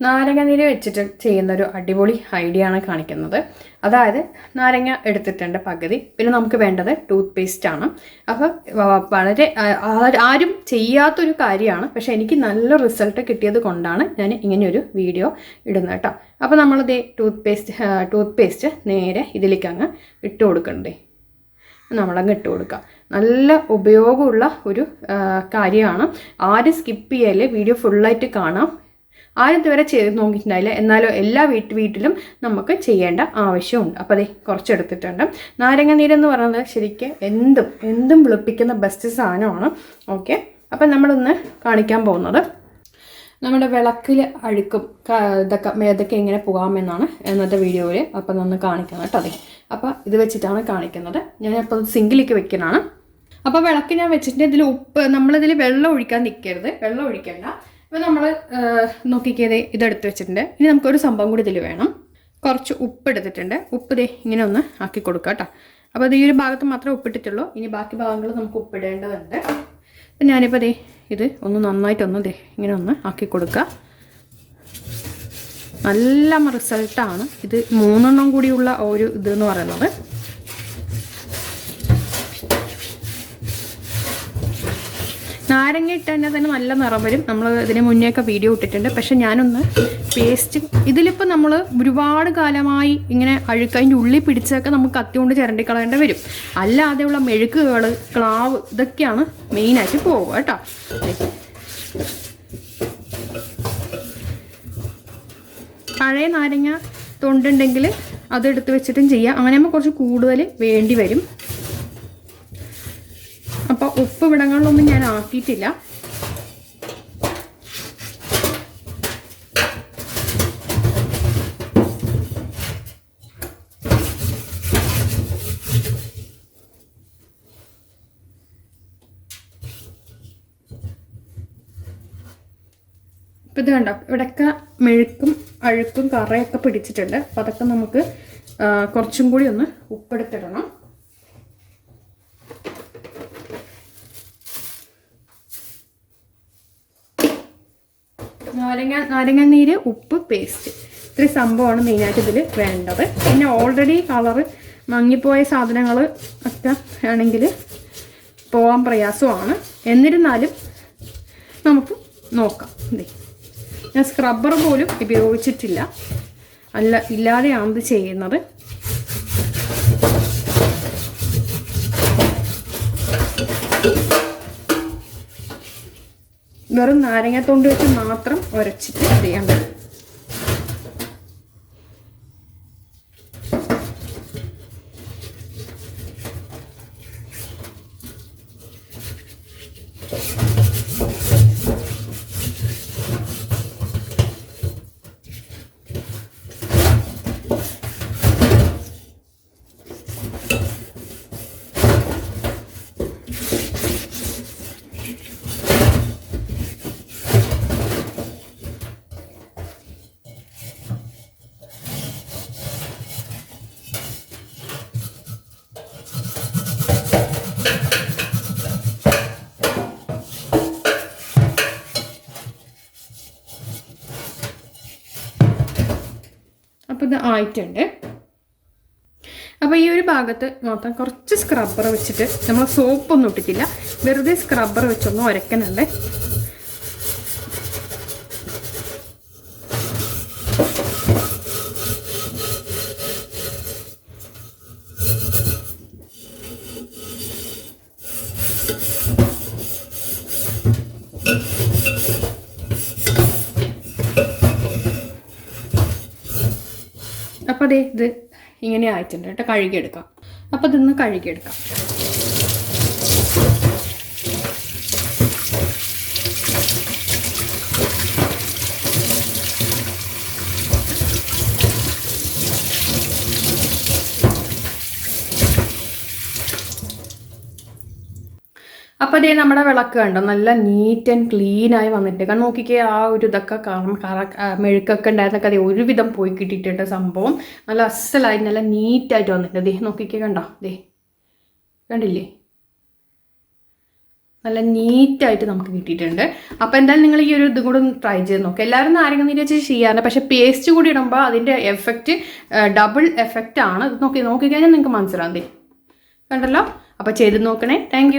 നാരങ്ങ നീര് വെച്ചിട്ട് ചെയ്യുന്ന ഒരു അടിപൊളി ഐഡിയ ആണ് കാണിക്കുന്നത്. അതായത് നാരങ്ങ എടുത്തിട്ടുണ്ട് പകുതി. പിന്നെ നമുക്ക് വേണ്ടത് ടൂത്ത് പേസ്റ്റ് ആണ് അപ്പോൾ വളരെ ആരും ചെയ്യാത്തൊരു കാര്യമാണ്. പക്ഷേ എനിക്ക് നല്ല റിസൾട്ട് കിട്ടിയത് കൊണ്ടാണ് ഞാൻ ഇങ്ങനെയൊരു വീഡിയോ ഇടുന്നത് കേട്ടോ. അപ്പോൾ നമ്മളിതേ ടൂത്ത് പേസ്റ്റ് ടൂത്ത് പേസ്റ്റ് നേരെ ഇതിലേക്ക് അങ്ങ് ഇട്ട് കൊടുക്കണ്ടേ? നമ്മളങ്ങ് ഇട്ട് കൊടുക്കുക നല്ല ഉപയോഗമുള്ള ഒരു കാര്യമാണ്. ആരും സ്കിപ്പ് ചെയ്യൽ വീഡിയോ ഫുള്ളായിട്ട് കാണാം. ആരും ഇതുവരെ ചെയ്ത് നോക്കിയിട്ടുണ്ടായില്ല. എന്നാലും എല്ലാ വീട്ട് വീട്ടിലും നമുക്ക് ചെയ്യേണ്ട ആവശ്യമുണ്ട്. അപ്പോൾ അതെ കുറച്ചെടുത്തിട്ടുണ്ട്. നാരങ്ങ നീരെന്ന് പറയുന്നത് ശരിക്കും എന്തും എന്തും വെളുപ്പിക്കുന്ന ബെസ്റ്റ് സാധനമാണ്. ഓക്കെ അപ്പം നമ്മളൊന്ന് കാണിക്കാൻ പോകുന്നത്. നമ്മുടെ വിളക്കിൽ അഴുക്കും ഇതൊക്കെ ഇതൊക്കെ എങ്ങനെ പോകാമെന്നാണ് ഇന്നത്തെ വീഡിയോയിൽ അപ്പം ഒന്ന് കാണിക്കുന്നത് കേട്ടോ അതെ അപ്പോൾ ഇത് വെച്ചിട്ടാണ് കാണിക്കുന്നത്. ഞാൻ അപ്പോൾ സിങ്കിലേക്ക് വെക്കുന്നതാണ്. അപ്പോൾ വിളക്ക് ഞാൻ വെച്ചിട്ടുണ്ട്. ഇതിൽ ഉപ്പ് നമ്മളിതിൽ വെള്ളം ഒഴിക്കാൻ നിൽക്കരുത്. വെള്ളം ഒഴിക്കണ്ട. അപ്പോൾ നമ്മൾ നോക്കിക്കേ ഇതെടുത്ത് വെച്ചിട്ടുണ്ട്. ഇനി നമുക്കൊരു സംഭവം കൂടി ഇതിൽ വേണം. കുറച്ച് ഉപ്പ് എടുത്തിട്ടുണ്ട്. ഉപ്പ് ദേ ഇങ്ങനെ ഒന്ന് ആക്കി കൊടുക്കുക കേട്ടോ. അപ്പോൾ അത് ഈ ഒരു ഭാഗത്ത് മാത്രമേ ഉപ്പിട്ടിട്ടുള്ളൂ. ഇനി ബാക്കി ഭാഗങ്ങൾ നമുക്ക് ഉപ്പിടേണ്ടതുണ്ട്. അപ്പം ഞാനിപ്പോൾ ദേ ഇത് ഒന്ന് നന്നായിട്ടൊന്ന് ദേ ഇങ്ങനെ ഒന്ന് ആക്കി കൊടുക്കുക നല്ല റിസൾട്ടാണ് ഇത് മൂന്നെണ്ണം കൂടിയുള്ള ഒരു ഇതെന്ന് പറയുന്നത്. നാരങ്ങ ഇട്ട് തന്നെ തന്നെ നല്ല നിറം വരും. നമ്മൾ ഇതിന് മുന്നേ ഒക്കെ വീഡിയോ ഇട്ടിട്ടുണ്ട്. പക്ഷെ ഞാനൊന്ന് പേസ്റ്റ് ഇതിലിപ്പോൾ നമ്മൾ ഒരുപാട് കാലമായി ഇങ്ങനെ അഴുക്ക് അതിന്റെ ഉള്ളിൽ പിടിച്ചൊക്കെ നമുക്ക് കത്തി കൊണ്ട് ചിരണ്ടി കളയേണ്ടി വരും. അല്ലാതെയുള്ള മെഴുക്കുകൾ ക്ലാവ് ഇതൊക്കെയാണ് മെയിനായിട്ട് പോവുക കേട്ടോ. പഴയ നാരങ്ങ തൊണ്ടുണ്ടെങ്കിൽ അതെടുത്ത് വെച്ചിട്ടും ചെയ്യാം. അങ്ങനെ ആകുമ്പോൾ കുറച്ച് കൂടുതൽ വേണ്ടി വരും. ഉപ്പ് ഇവിടങ്ങളിലൊന്നും ഞാൻ ആക്കിയിട്ടില്ല. ഇപ്പം ഇത് കണ്ടോ? ഇവിടെയൊക്കെ മെഴുക്കും അഴുക്കും കറയൊക്കെ പിടിച്ചിട്ടുണ്ട്. അപ്പം അതൊക്കെ നമുക്ക് കുറച്ചും കൂടി ഒന്ന് ഉപ്പെടുത്തിടണം നാരങ്ങ നാരങ്ങ നീര് ഉപ്പ് പേസ്റ്റ്. ഇത്ര സംഭവമാണ് മെയിനായിട്ട് ഇതിൽ വേണ്ടത്. പിന്നെ ഓൾറെഡി കളറ് മങ്ങിപ്പോയ സാധനങ്ങൾ ഒക്കെ ആണെങ്കിൽ പോകാൻ പ്രയാസമാണ്. എന്നിരുന്നാലും നമുക്ക് നോക്കാം. ദേ ഞാൻ സ്ക്രബ്ബർ പോലും ഉപയോഗിച്ചിട്ടില്ല. അല്ല ഇല്ലാതെയാണ് ഇത് ചെയ്യുന്നത്. വെറും നാരങ്ങത്തൊണ്ട് വെച്ച് മാത്രം ഉരച്ചിട്ട് ചെയ്യാൻ അപ്പോൾ ഇത് ആയിട്ടുണ്ട്. അപ്പോൾ ഈ ഒരു ഭാഗത്ത് മൊത്തം കുറച്ച് സ്ക്രബ്ബർ വെച്ചിട്ട് നമ്മൾ സോപ്പൊന്നും ഇട്ടിട്ടില്ല. വെറുതെ സ്ക്രബ്ബർ വെച്ചൊന്ന് ഉരക്കണല്ലേ അപ്പോൾ അതെ ഇത് ഇങ്ങനെ ആയിട്ടുണ്ട് കേട്ടോ. കഴുകിയെടുക്കാം. അപ്പോൾ ഇതൊന്ന് കഴുകിയെടുക്കാം. അപ്പോൾ അതേ നമ്മുടെ വിളക്ക് കണ്ടോ? നല്ല നീറ്റ് ആൻഡ് ക്ലീൻ ആയി വന്നിട്ട് കാരണം നോക്കിക്കേ ആ ഒരു ഇതൊക്കെ മെഴുക്കൊക്കെ ഉണ്ടായിരുന്നൊക്കെ അതേ ഒരുവിധം പോയി കിട്ടിയിട്ടുണ്ട് സംഭവം. നല്ല അസലായി നല്ല നീറ്റായിട്ട് വന്നിട്ട് ദേ നോക്കിക്കേ കണ്ടോ? ദേ കണ്ടില്ലേ? നല്ല നീറ്റായിട്ട് നമുക്ക് കിട്ടിയിട്ടുണ്ട്. അപ്പോൾ എന്തായാലും നിങ്ങൾ ഈ ഒരു ഇതും കൂടെ ഒന്ന് ട്രൈ ചെയ്ത് നോക്കുക എല്ലാവരും നാരങ്ങ നീര് വെച്ച് ചെയ്യാറുണ്ട്. പക്ഷേ പേസ്റ്റ് കൂടി ഇടുമ്പോൾ അതിന്റെ എഫക്റ്റ് ഡബിൾ എഫക്റ്റ് ആണ്. ഇത് നോക്കി നോക്കിക്കഴിഞ്ഞാൽ നിങ്ങൾക്ക് മനസ്സിലാവും ദേ. കണ്ടല്ലോ? അപ്പോൾ ചെയ്ത് നോക്കണേ. താങ്ക്